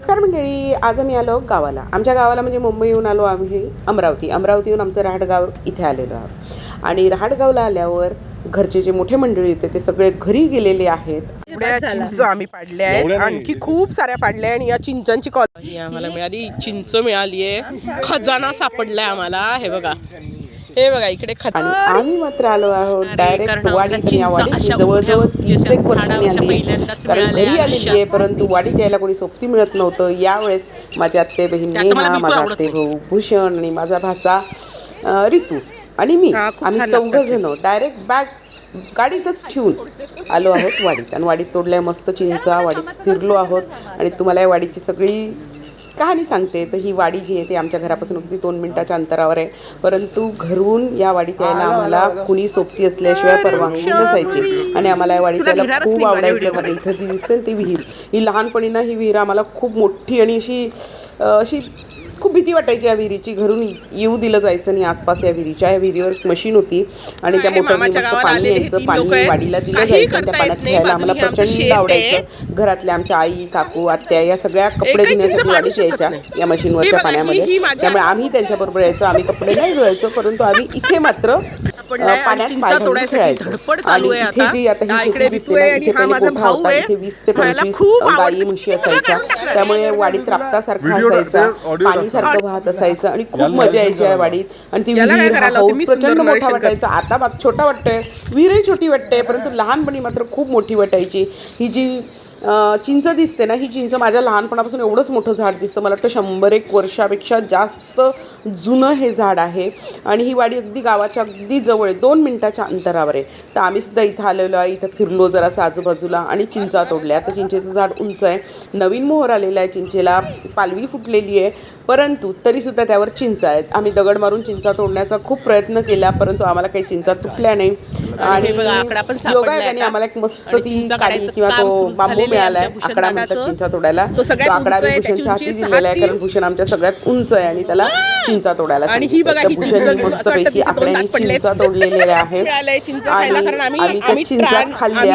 नमस्कार मंडळी आज आम्ही आलो गावाला. आमच्या गावाला म्हणजे मुंबईहून आलो आम्ही अमरावती. अमरावतीहून आमचं रहाटगाव इथे आलेलो आहोत. आणि रहाटगावला आल्यावर घरचे जे मोठे मंडळी होते ते सगळे घरी गेलेले आहेत. एवढ्या चिंच आम्ही पाडल्या आहेत. आणखी खूप साऱ्या पाडल्या आणि या चिंचांची कॉलनी. आम्हाला मिळाली चिंच मिळाली आहे खजाना सापडलाय आम्हाला. हे बघा. हे बघा इकडे आणि आम्ही मात्र आलो आहोत डायरेक्ट वाडीत या वाडीत. जवळजवळ तीस एक वर्षांनी आली आहे. कारण घरी आलेली आहे परंतु वाडीत यायला कोणी सोबती मिळत नव्हतं. यावेळेस माझ्या आत्ते बहीण नेहा माझा आत्ते भाऊ भूषण आणि माझा भाचा रितू आणि मी. आम्ही चौघ जण डायरेक्ट बॅग गाडीतच ठेवून आलो आहोत वाडीत. आणि वाडीत तोडल्या मस्त चिंचा वाडीत फिरलो आहोत. आणि तुम्हाला या वाडीची सगळी कहाणी सांगते. तर ही वाडी जी आहे ती आमच्या घरापासून अगदी दोन मिनिटाच्या अंतरावर आहे. परंतु घरून या वाडीत यायला आम्हाला कुणी सोबती असल्याशिवाय परवानगी नसायची आणि आम्हाला या वाडीत यायला खूप आवडायचं कारण इथं ती दिसते ती विहीर. ही लहानपणी ना ही विहीर आम्हाला खूप मोठी आणि अशी अशी खूप भीती वाटायची या विहिरीची. घरून येऊ दिलं जायचं नाही. आसपास या विहिरीच्या या विहिरीवर एक मशीन होती. आणि त्या मोटरने मस्त पाणी यायचं पाणी वाडीला दिलं जायचं त्या पाण्यात खेळायला आम्हाला प्रचंड आवडायचं. घरातल्या आमच्या आई काकू आत्या या सगळ्या कपडे धुण्यासाठी वाडीत यायच्या या मशीनवरच्या पाण्यामध्ये. त्यामुळे आम्ही त्यांच्याबरोबर यायचो. आम्ही कपडे नाही धुवायचो परंतु आम्ही इथे मात्र अ, पाण्यात पाय घालून खेळायचो. आणि इथे जी आता ही शेती दिसते ना इथे पहिले गोठा होता इथे वीस ते पंचवीस गायी म्हशी असायच्या. त्यामुळे वाडीत राप्तासारखा असायचा. पाणी सारखं वाहत असायचं आणि खूप मजा यायची या वाडीत. आणि ती विहीर हा प्रचंड मोठा वाटायचा. आता बाग छोटा वाटतोय. विहीरही छोटी वाटते परंतु लहानपणी मात्र खूप मोठी वाटायची. ही जी चिंच दिसते ना ही चिंच माझ्या लहानपणापासून एवढंच मोठं झाड दिसतं. मला वाटतं शंभर एक वर्षापेक्षा जास्त जुनं हे झाड आहे आणि ही वाडी अगदी गावाच्या अगदी जवळ आहे दोन मिनटाच्या अंतरावर आहे. तर आम्ही सुद्धा इथं आलेलो आहे इथं फिरलो जरासं आजूबाजूला आणि चिंचा तोडल्या. तर चिंचेचं झाड उंच आहे. नवीन मोहर आलेला आहे चिंचेला पालवी फुटलेली आहे. परंतु तरीसुद्धा त्यावर चिंचा आहेत. आम्ही दगड मारून चिंचा तोडण्याचा खूप प्रयत्न केला परंतु आम्हाला काही चिंचा तुटल्या नाही. आणि योगायोगाने आम्हाला एक मस्त ती काडी किंवा तो बांबू मिळालाय आकडा म्हणतात चिंचा तोडायला. तो आकडा मी भूषणच्या हाती दिलेला आहे कारण भूषण आमच्या सगळ्यात उंच आहे आणि त्याला चिंचा तोडायला आणि ही बघा, ही भूषण असं वाटतं आकड्याने चिंचा तोडलेल्या आहेत. आणि कारण आम्ही- त्या चिंचा खाल्ल्या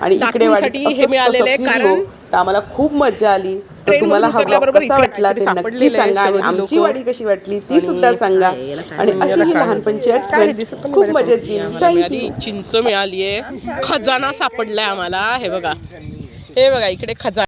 आणि इकडे हे आहे, तसं फिरलो कारण तर आम्हाला खूप मजा आली. तर तुम्हाला कसा वाटला ते नक्की सांगा आणि आमची. वाडी कशी वाटली ती सुद्धा सांगा. आणि अशी ही लहानपणची आठवण खूप मजेत गेली. थँक्यू चिंच मिळाली आहे खजाना सापडलाय आम्हाला. हे बघा. हे बघा इकडे खजाना